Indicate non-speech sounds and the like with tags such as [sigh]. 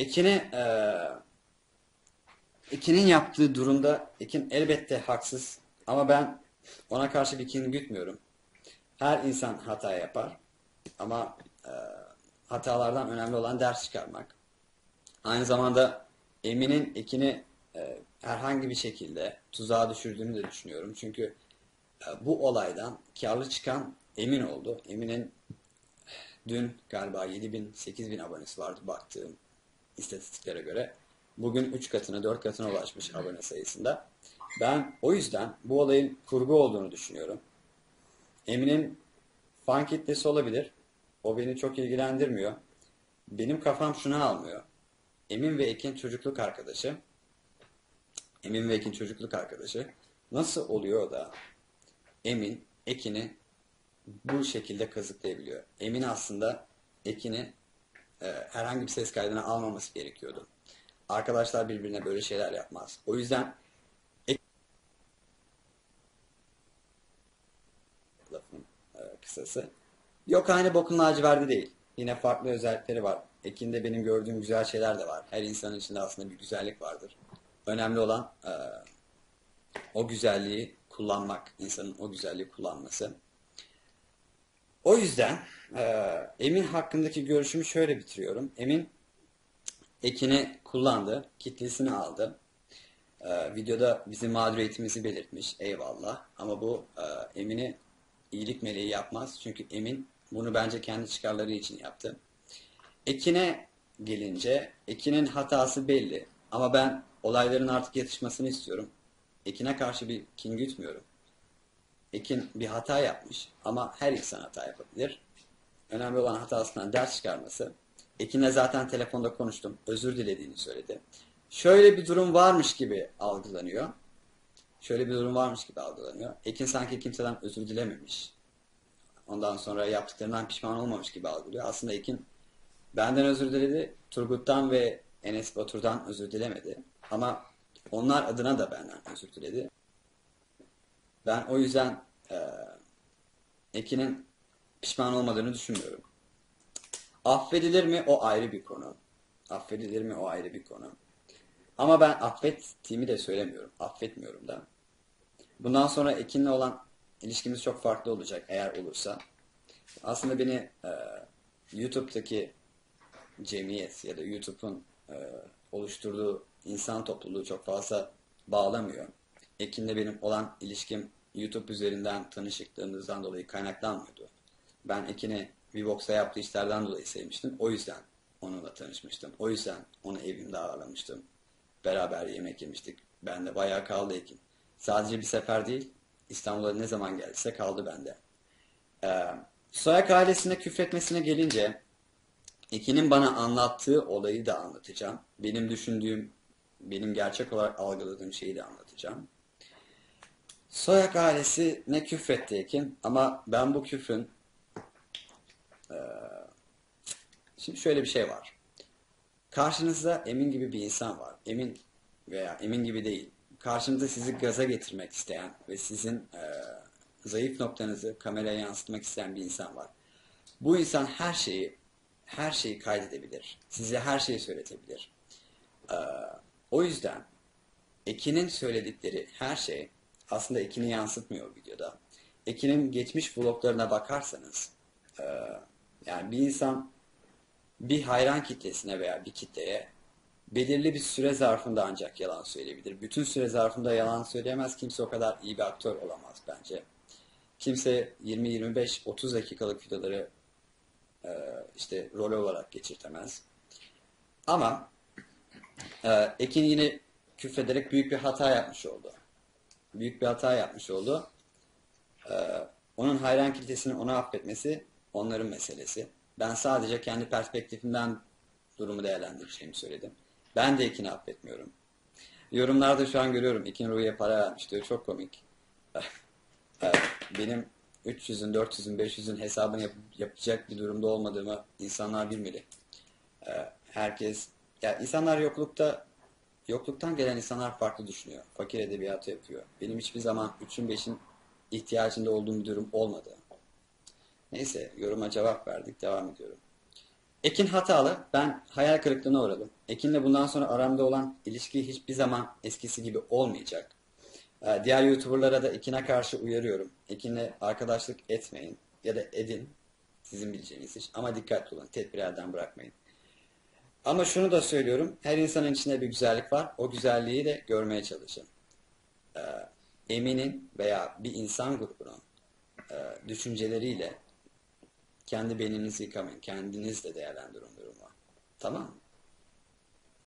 Ekin'i e, Ekin'in yaptığı durumda Ekin elbette haksız ama ben ona karşı bir kin gütmüyorum. Her insan hata yapar ama e, hatalardan önemli olan ders çıkarmak. Aynı zamanda Emin'in Ekin'i e, herhangi bir şekilde tuzağa düşürdüğünü de düşünüyorum. Çünkü e, bu olaydan karlı çıkan Emin oldu. Emin'in dün galiba 7000 8000 abonesi vardı baktığım istatistiklere göre. Bugün 3 katına 4 katına ulaşmış abone sayısında. Ben o yüzden bu olayın kurgu olduğunu düşünüyorum. Emin'in fan kitlesi olabilir. O beni çok ilgilendirmiyor. Benim kafam şunu almıyor. Emin ve Ekin çocukluk arkadaşı. Emin ve Ekin çocukluk arkadaşı. Nasıl oluyor da Emin Ekin'i bu şekilde kazıklayabiliyor? Emin aslında Ekin'i herhangi bir ses kaydına almaması gerekiyordu. Arkadaşlar birbirine böyle şeyler yapmaz. O yüzden lafın e, kısası. Yok aynı bokun laciverdi değil. Yine farklı özellikleri var. Ekin'de benim gördüğüm güzel şeyler de var. Her insanın içinde aslında bir güzellik vardır. Önemli olan e, o güzelliği kullanmak, insanın o güzelliği kullanması. O yüzden e, Emin hakkındaki görüşümü şöyle bitiriyorum. Emin Ekin'i kullandı, kitlesini aldı. E, videoda bizim mağduriyetimizi belirtmiş, eyvallah. Ama bu e, Emin'i iyilik meleği yapmaz. Çünkü Emin bunu bence kendi çıkarları için yaptı. Ekin'e gelince, Ekin'in hatası belli. Ama ben olayların artık yatışmasını istiyorum. Ekin'e karşı bir kin gütmüyorum. Ekin bir hata yapmış ama her insan hata yapabilir. Önemli olan hatasından ders çıkarması. Ekin'le zaten telefonda konuştum. Özür dilediğini söyledi. Şöyle bir durum varmış gibi algılanıyor. Şöyle bir durum varmış gibi algılanıyor. Ekin sanki kimseden özür dilememiş. Ondan sonra yaptıklarından pişman olmamış gibi algılıyor. Aslında Ekin benden özür diledi. Turgut'tan ve Enes Batur'dan özür dilemedi. Ama onlar adına da benden özür diledi. Ben o yüzden e, Ekin'in pişman olmadığını düşünmüyorum. Affedilir mi? O ayrı bir konu. Affedilir mi? O ayrı bir konu. Ama ben affettiğimi de söylemiyorum. Affetmiyorum da. Bundan sonra Ekin'le olan ilişkimiz çok farklı olacak eğer olursa. Aslında beni e, YouTube'daki cemiyet ya da YouTube'un e, oluşturduğu insan topluluğu çok fazla bağlamıyor. Ekin'le benim olan ilişkim YouTube üzerinden tanışıklığımızdan dolayı kaynaklanmıyordu. Ben Ekin'i Vivox'a yaptığı işlerden dolayı sevmiştim. O yüzden onunla tanışmıştım. O yüzden onu evimde ağırlamıştım. Beraber yemek yemiştik. Ben de bayağı kaldı Ekin. Sadece bir sefer değil, İstanbul'a ne zaman geldiyse kaldı bende. Ee, Soyak ailesine küfretmesine gelince Ekin'in bana anlattığı olayı da anlatacağım. Benim düşündüğüm, benim gerçek olarak algıladığım şeyi de anlatacağım. Soyak ailesi ne küfretti ama ben bu küfrün eee, şimdi şöyle bir şey var. Karşınızda Emin gibi bir insan var. Emin veya Emin gibi değil. Karşınızda sizi gaza getirmek isteyen ve sizin eee, zayıf noktanızı kameraya yansıtmak isteyen bir insan var. Bu insan her şeyi her şeyi kaydedebilir. Size her şeyi söyletebilir. Ee, o yüzden Ekin'in söyledikleri her şey aslında Ekin'i yansıtmıyor videoda. Ekin'in geçmiş vloglarına bakarsanız e, yani bir insan bir hayran kitlesine veya bir kitleye belirli bir süre zarfında ancak yalan söyleyebilir. Bütün süre zarfında yalan söyleyemez. Kimse o kadar iyi bir aktör olamaz bence. Kimse 20-25-30 dakikalık videoları e, işte rol olarak geçirtemez. Ama e, Ekin yine küfrederek büyük bir hata yapmış oldu. Büyük bir hata yapmış oldu. E, onun hayran kitlesinin onu affetmesi onların meselesi. Ben sadece kendi perspektifimden durumu değerlendireceğimi söyledim. Ben de Ekin'i affetmiyorum. Yorumlarda şu an görüyorum Ekin Ruhi'ye para vermiş diyor. Çok komik. [laughs] E, Benim 300'ün, 400'ün, 500'ün hesabını yap- yapacak bir durumda olmadığımı insanlar bilmeli. Ee, herkes, ya insanlar yoklukta, yokluktan gelen insanlar farklı düşünüyor. Fakir edebiyatı yapıyor. Benim hiçbir zaman 3'ün 5'in ihtiyacında olduğum bir durum olmadı. Neyse, yoruma cevap verdik, devam ediyorum. Ekin hatalı. Ben hayal kırıklığına uğradım. Ekin'le bundan sonra aramda olan ilişki hiçbir zaman eskisi gibi olmayacak. Ee, Diğer YouTuber'lara da Ekin'e karşı uyarıyorum. Ekin'le arkadaşlık etmeyin ya da edin. Sizin bileceğiniz iş. Ama dikkatli olun. Tedbir elden bırakmayın. Ama şunu da söylüyorum. Her insanın içinde bir güzellik var. O güzelliği de görmeye çalışın. Ee, Emin'in veya bir insan grubunun e, düşünceleriyle kendi beyninizi yıkamayın. Kendiniz de değerlendirin durumu. Tamam mı?